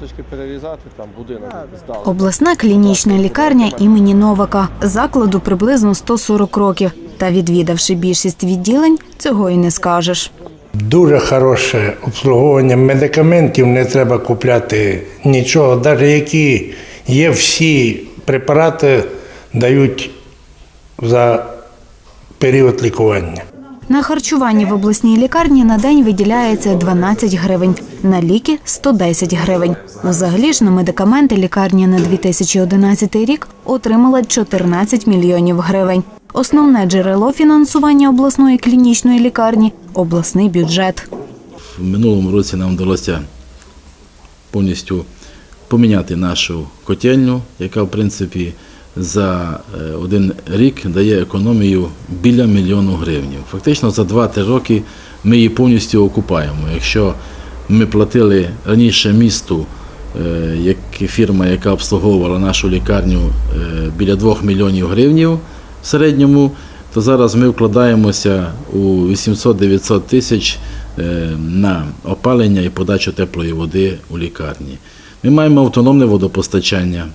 Форточки перерізати, там будинок здали. Обласна клінічна лікарня імені Новака. Закладу приблизно 140 років. Та відвідавши більшість відділень, цього і не скажеш. Дуже хороше обслуговування медикаментів, не треба купляти нічого. Навіть які є всі препарати, дають за період лікування. На харчуванні в обласній лікарні на день виділяється 12 гривень, на ліки 110 гривень. Взагалі ж на медикаменти лікарня на 2011 рік отримала 14 мільйонів гривень. Основне джерело фінансування обласної клінічної лікарні обласний бюджет. В минулому році нам вдалося повністю поміняти нашу котельню, яка в принципі за е, один рік дає економію біля мільйону гривень. Фактично за 2-3 роки ми її повністю окупаємо. Якщо ми платили раніше місту, е, як фірма, яка обслуговувала нашу лікарню е, біля 2 мільйонів гривень в середньому, то зараз ми вкладаємося у 800-900 тисяч на опалення і подачу теплої води у лікарні. Ми маємо автономне водопостачання.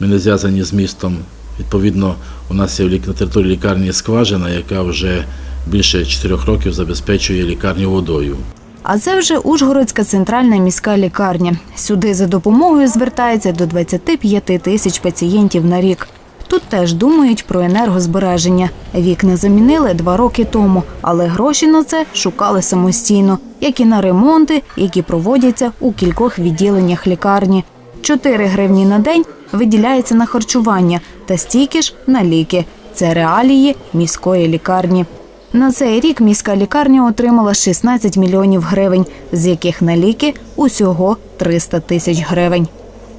Ми не зв'язані з містом. Відповідно, у нас є на території лікарні скважина, яка вже більше 4 років забезпечує лікарню водою. А це вже Ужгородська центральна міська лікарня. Сюди за допомогою звертається до 25 тисяч пацієнтів на рік. Тут теж думають про енергозбереження. Вікна замінили два роки тому, але гроші на це шукали самостійно, як і на ремонти, які проводяться у кількох відділеннях лікарні. 4 гривні на день виділяється на харчування та стільки ж на ліки. Це реалії міської лікарні. На цей рік міська лікарня отримала 16 мільйонів гривень, з яких на ліки усього 300 тисяч гривень.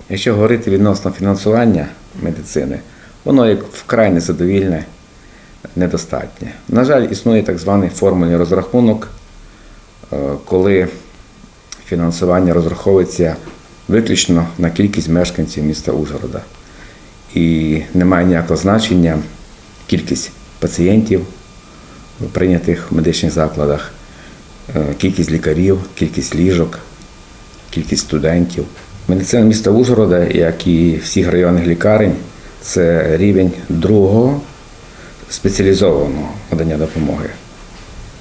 Якщо говорити відносно фінансування медицини, воно як вкрай незадовільне, недостатнє. На жаль, існує так званий формульний розрахунок, е, коли фінансування розраховується виключно на кількість мешканців міста Ужгорода. І немає ніякого значення кількість пацієнтів прийнятих в медичних закладах, е, кількість лікарів, кількість ліжок, кількість студентів. Медицина міста Ужгорода, як і всіх районних лікарень, це рівень другого спеціалізованого надання допомоги.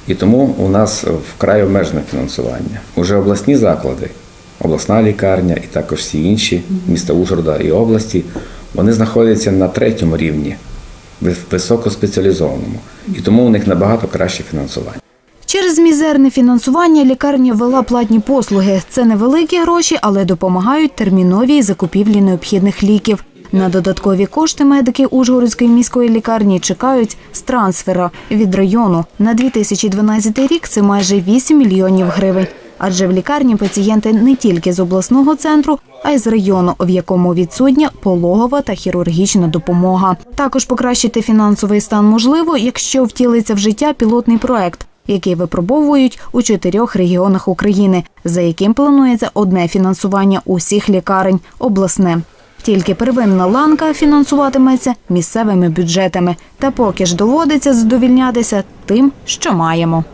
І тому у нас вкрай обмежене фінансування. Уже обласні заклади, обласна лікарня і також всі інші міста Ужгорода і області, вони знаходяться на третьому рівні, вис- високоспеціалізованому. І тому у них набагато краще фінансування. Через мізерне фінансування лікарня ввела платні послуги. Це невеликі гроші, але допомагають терміновій закупівлі необхідних ліків. На додаткові кошти медики Ужгородської міської лікарні чекають з трансфера від району. На 2012 рік це майже 8 мільйонів гривень. Адже в лікарні пацієнти не тільки з обласного центру, а й з району, в якому відсутня пологова та хірургічна допомога. Також покращити фінансовий стан можливо, якщо втілиться в життя пілотний проект, який випробовують у чотирьох регіонах України, за яким планується одне фінансування усіх лікарень обласне. Тільки первинна ланка фінансуватиметься місцевими бюджетами. Та поки ж доводиться задовільнятися тим, що маємо.